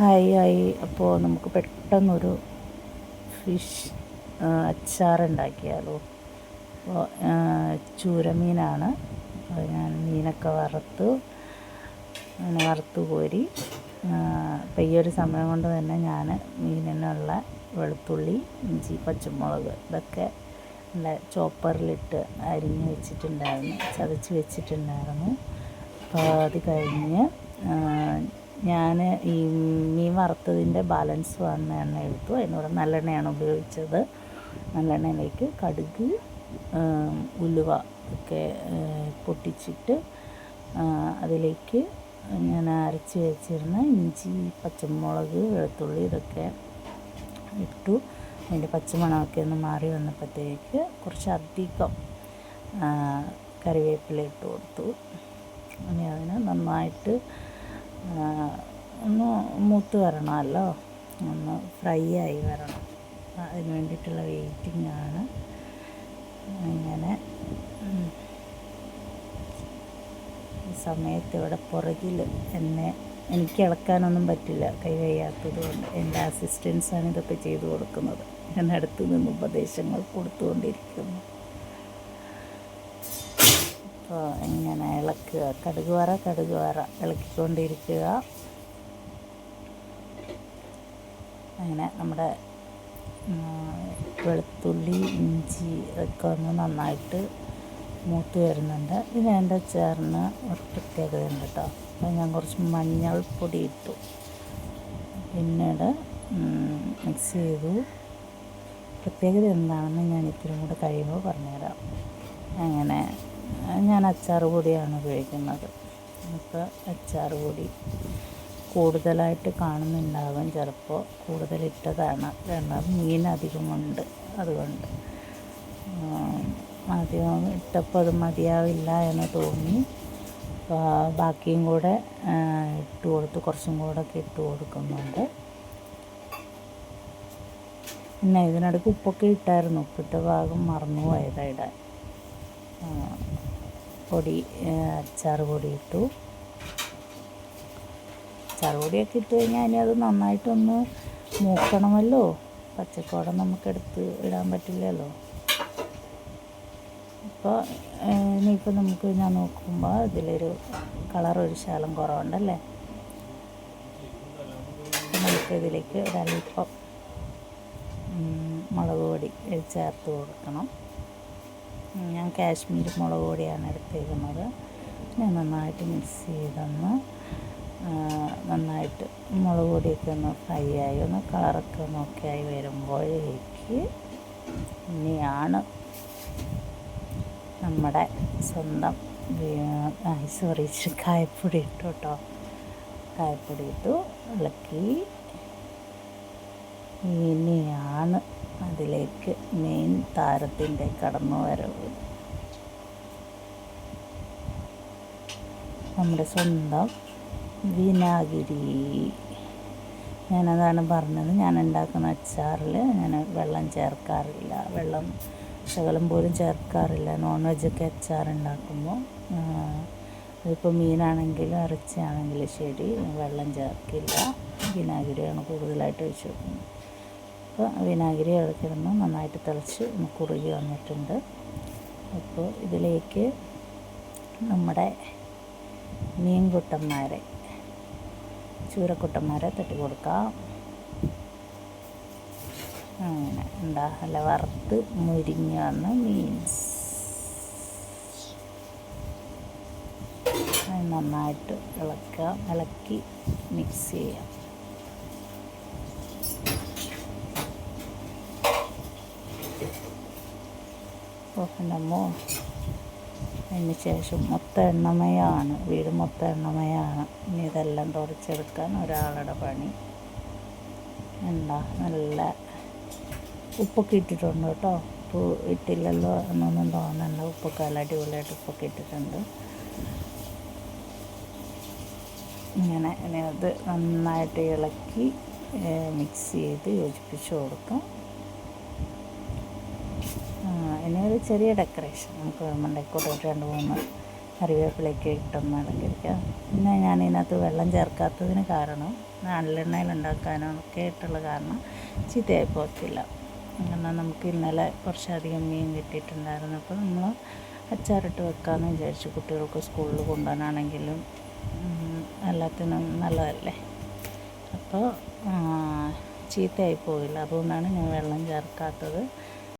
Hi ആയി അപ്പോൾ നമുക്ക് പെട്ടെന്നൊരു ഫിഷ് അച്ചാറുണ്ടാക്കിയാലോ. അപ്പോൾ ചൂരമീനാണ്. അപ്പോൾ ഞാൻ മീനൊക്കെ വറുത്തു. അങ്ങനെ വറുത്ത് കോരി അപ്പോൾ ഈ ഒരു സമയം കൊണ്ട് തന്നെ ഞാൻ മീനിനുള്ള വെളുത്തുള്ളി ഇഞ്ചി പച്ചമുളക് ഇതൊക്കെ നല്ല ചോപ്പറിലിട്ട് അരിഞ്ഞ് വെച്ചിട്ടുണ്ടായിരുന്നു. ചതച്ച് വെച്ചിട്ടുണ്ടായിരുന്നു. അപ്പോൾ അത് കഴിഞ്ഞ് ഞാൻ ഈ മീൻ വറുത്തതിന്റെ ബാലൻസ് വന്ന എണ്ണ എടുത്തു. അതിനോട് നല്ലെണ്ണയാണ് ഉപയോഗിച്ചത്. നല്ലെണ്ണയിലേക്ക് കടുക് ഉലുവ ഒക്കെ പൊട്ടിച്ചിട്ട് അതിലേക്ക് ഞാൻ അരച്ച് വെച്ചിരുന്ന ഇഞ്ചി പച്ചമുളക് വെളുത്തുള്ളി ഇതൊക്കെ ഇട്ടു. അതിന്റെ പച്ചമണമൊക്കെ ഒന്ന് മാറി വന്നപ്പോഴത്തേക്ക് കുറച്ച് അധികം കറിവേപ്പില ഇട്ട് കൊടുത്തു. ഇനി അതിനെ നന്നായിട്ട് ഒന്ന് മൂത്ത് വരണമല്ലോ. ഒന്ന് ഫ്രൈ ആയി വരണം. അതിന് വേണ്ടിയിട്ടുള്ള വെയിറ്റിംഗ് ആണ്. അങ്ങനെ സമയത്ത് ഇവിടെ പുറകിൽ എന്നെ എനിക്ക് ഇളക്കാനൊന്നും പറ്റില്ല. കൈ വയ്യാത്തത് കൊണ്ട് എന്റെ അസിസ്റ്റൻസാണ് ഇതൊക്കെ ചെയ്തു കൊടുക്കുന്നത്. ഞാൻ അടുത്ത് നിന്ന് ഉപദേശങ്ങൾ കൊടുത്തുകൊണ്ടിരിക്കുന്നു. ഇങ്ങനെ ഇളക്കുക. കടുക് വറ കടുക് വറ ഇളക്കിക്കൊണ്ടിരിക്കുക. അങ്ങനെ നമ്മുടെ വെളുത്തുള്ളി ഇഞ്ചി ഒക്കെ ഒന്ന് നന്നായിട്ട് മൂത്ത് വരുന്നുണ്ട്. പിന്നെ എന്റെ ചേർന്ന് ഒരു പ്രത്യേകത ഉണ്ട് കേട്ടോ. അപ്പോൾ ഞാൻ കുറച്ച് മഞ്ഞൾപ്പൊടി ഇട്ടു. പിന്നീട് മിക്സ് ചെയ്തു. പ്രത്യേകത എന്താണെന്ന് ഞാൻ ഇത്തിരി കൂടെ കഴിയുമ്പോൾ പറഞ്ഞുതരാം. അങ്ങനെ ഞാൻ അച്ചാർ പൊടിയാണ് ഉപയോഗിക്കുന്നത്. അപ്പോൾ അച്ചാർ പൊടി കൂടുതലായിട്ട് കാണുന്നുണ്ടാകും ചിലപ്പോൾ കൂടുതലിട്ടതാണ് കാരണം മീൻ അധികമുണ്ട് അതുകൊണ്ട് അധികം ഇട്ടപ്പോൾ അത് മതിയാവില്ല എന്ന് തോന്നി. ബാക്കിയും കൂടെ ഇട്ട് കൊടുത്ത് കുറച്ചും കൂടെ ഒക്കെ ഇട്ട് കൊടുക്കുന്നുണ്ട്. പിന്നെ ഇതിനിടയ്ക്ക് ഉപ്പൊക്കെ ഇട്ടായിരുന്നു. ഉപ്പിട്ട ഭാഗം മറന്നു പോയതായിടാൻ പൊടി അച്ചാർ പൊടി ഇട്ടു. അച്ചാർ പൊടിയൊക്കെ ഇട്ട് കഴിഞ്ഞാൽ ഇനി അത് നന്നായിട്ടൊന്ന് മൂക്കണമല്ലോ. പച്ചക്കോടം നമുക്കെടുത്ത് ഇടാൻ പറ്റില്ലല്ലോ. അപ്പോൾ ഇനിയിപ്പോൾ നമുക്ക് ഞാൻ നോക്കുമ്പോൾ ഇതിലൊരു കളർ ഒരു ശാലം കുറവുണ്ടല്ലേ? നമുക്ക് ഇതിലേക്ക് ഒരല്പം മുളക് പൊടി ചേർത്ത് കൊടുക്കണം. ഞാൻ കാശ്മീർ മുളക് പൊടിയാണ് എടുത്തേക്കുന്നത്. ഞാൻ നന്നായിട്ട് മിക്സ് ചെയ്തൊന്ന് നന്നായിട്ട് മുളക് പൊടിയൊക്കെ ഒന്ന് ഫ്രൈ ആയി ഒന്ന് കളറൊക്കെ ഒന്ന് ഓക്കെ ആയി വരുമ്പോഴേക്ക് ഇനിയാണ് നമ്മുടെ സ്വന്തം സോറി കായപ്പൊടി ഇട്ടു കേട്ടോ. കായപ്പൊടി ഇട്ടു ഇളക്കി. ഇനിയാണ് അതിലേക്ക് മെയിൻ താരത്തിന്റെ കടന്നു വരവ് നമ്മുടെ സ്വന്തം വിനാഗിരി. ഞാനതാണ് പറഞ്ഞത്. ഞാൻ ഉണ്ടാക്കുന്ന അച്ചാറിൽ ഞാൻ വെള്ളം ചേർക്കാറില്ല. വെള്ളം ശകലം പോലും ചേർക്കാറില്ല. നോൺ വെജൊക്കെ അച്ചാർ ഉണ്ടാക്കുമ്പോൾ അതിപ്പോൾ മീനാണെങ്കിലും ഇറച്ചിയാണെങ്കിലും ശരി വെള്ളം ചേർക്കില്ല. വിനാഗിരിയാണ് കൂടുതലായിട്ട് ഒഴിച്ച് വെക്കുന്നത്. അപ്പോൾ വിനാഗിരി ഇളക്കിടുന്നു നന്നായിട്ട് തിളച്ച് കുറുകി വന്നിട്ടുണ്ട്. അപ്പോൾ ഇതിലേക്ക് നമ്മുടെ മീൻകുട്ടന്മാരെ ചൂരക്കുട്ടന്മാരെ തട്ടി കൊടുക്കാം അങ്ങനെ എന്താ നല്ല വറുത്ത് മുരിഞ്ഞ് വന്ന മീൻസ്. നന്നായിട്ട് ഇളക്കാം ഇളക്കി മിക്സ് ചെയ്യാം. ഓപ്പണ്ടമ്മോ അതിന് ശേഷം മൊത്തം എണ്ണമയാണ് വീട് മൊത്തം എണ്ണമയാണ് ഇനി ഇതെല്ലാം തുടച്ചെടുക്കാൻ ഒരാളുടെ പണി. എന്താ നല്ല ഉപ്പൊക്കെ ഇട്ടിട്ടുണ്ട് കേട്ടോ. ഉപ്പ് ഇട്ടില്ലല്ലോ എന്നൊന്നും തോന്നണ്ട. ഉപ്പൊക്കെ നല്ല അടിപൊളിയായിട്ട് ഉപ്പൊക്കെ ഇട്ടിട്ടുണ്ട്. ഇങ്ങനെ ഇനി അത് നന്നായിട്ട് ഇളക്കി മിക്സ് ചെയ്ത് യോജിപ്പിച്ച് കൊടുക്കാം. ഇനി ഒരു ചെറിയ ഡെക്കറേഷൻ നമുക്ക് മണ്ടയ്ക്കോട്ട് ഒരു രണ്ട് മൂന്ന് കറിവേപ്പിലേക്ക് ഇട്ടൊന്ന് ഇളക്കിയിരിക്കാം പിന്നെ ഞാൻ ഇതിനകത്ത് വെള്ളം ചേർക്കാത്തതിന് കാരണം നല്ലെണ്ണയിൽ ഉണ്ടാക്കാനോ ഒക്കെ ആയിട്ടുള്ള കാരണം ചീത്തയായി പോകത്തില്ല. അങ്ങനെ നമുക്ക് ഇന്നലെ കുറച്ചധികം മീൻ കിട്ടിയിട്ടുണ്ടായിരുന്നു. അപ്പോൾ നമ്മൾ അച്ചാറിട്ട് വെക്കാമെന്ന് വിചാരിച്ചു കുട്ടികൾക്ക് സ്കൂളിൽ കൊണ്ടുപോകാനാണെങ്കിലും എല്ലാത്തിനും നല്ലതല്ലേ? അപ്പോൾ ചീത്തയായി പോയില്ല. അതുകൊണ്ടാണ് ഞാൻ വെള്ളം ചേർക്കാത്തത്.